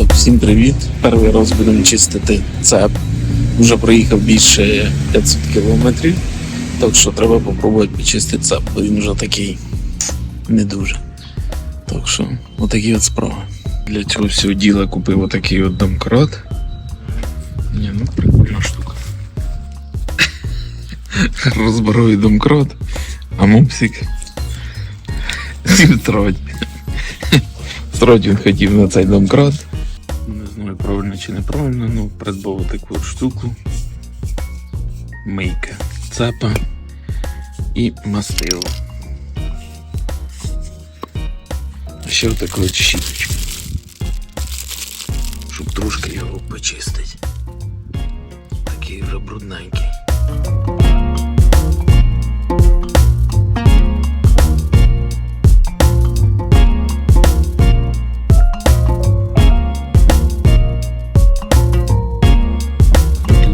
Так, всім привіт. Перший раз будемо чистити цеп. Вже проїхав більше 500 кілометрів. Так що треба попробувати почистити цеп, бо він вже такий не дуже. Так що, отакі от справи. Для цього всього діла купив отакий от домкрат. Ні, ну прикольна штука. Розборовий домкрат, а мопсик. Строть. Строть він хотів на цей домкрат. Правильно чи неправильно, ну придбав таку штуку. Мийка, цепа і мастило. Ще отаку от щіточку. Щоб трошки його почистити. Такий вже брудненький.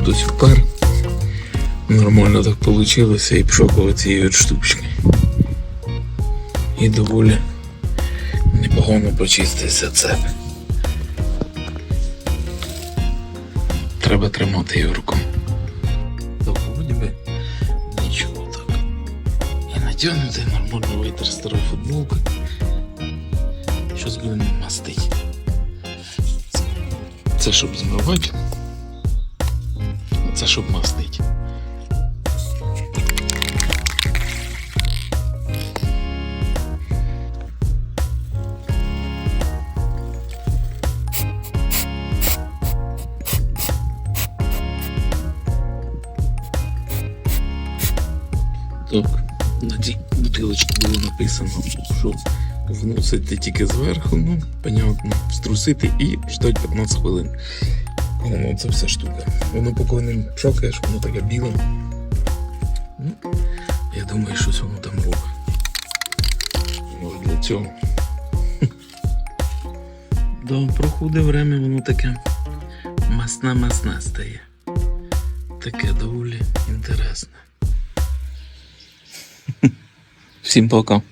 Тут ось впер. Нормально так вийшло і пішов коло цієї от штучки. І доволі непогано почистився цеп. Треба тримати його руком. Вроді би нічого так. І натягнути нормально витер старої футболки. Щось будемо мастити. Це щоб змивати. Це щоб мастить. Так, на цій бутилочці було написано, що вносити тільки зверху, ну, понятно, струсити і ждать 15 хвилин. Воно це вся штука. Воно поки ним чокаєш, воно таке біле. Ну, я думаю, щось воно там робить. Може для цього. Да, проходить время, воно таке масна-масна стає. Таке доволі інтересне. Всім пока.